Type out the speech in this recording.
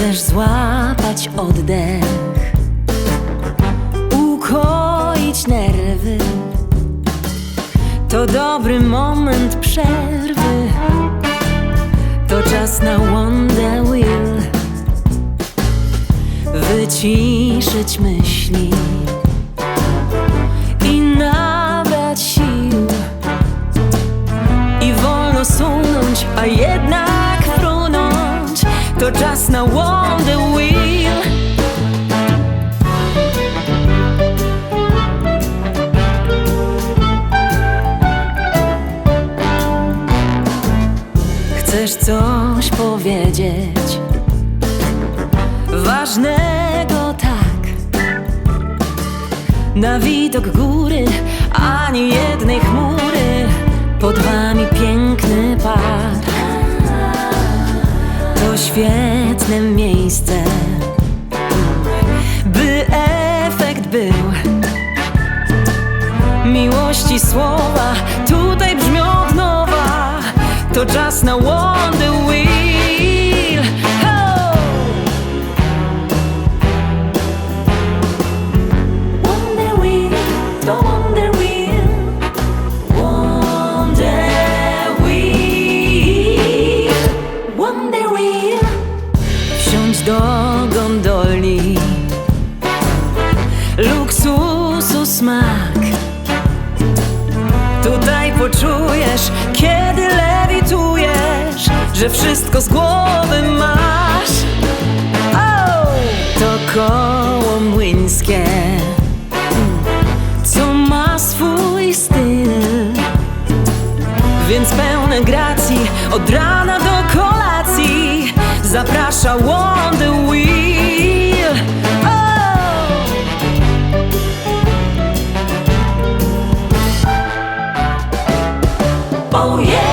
Chcesz złapać oddech Ukoić nerwy. To dobry moment przerwy. To czas na Wonder Wheel Wyciszyć myśli. Wheel. Chcesz coś powiedzieć? Ważnego tak. Na widok góry świetne miejsce By efekt był. Miłości słowa tutaj brzmią od nowa. To czas na Wonder Do gondoli Luksusu smak. Tutaj poczujesz, kiedy lewitujesz Że wszystko z głowy masz. Oh! To koło młyńskie. Co ma swój styl? Więc pełne gracji Od rana do Zaprasza Wonder Wheel oh! oh yeah!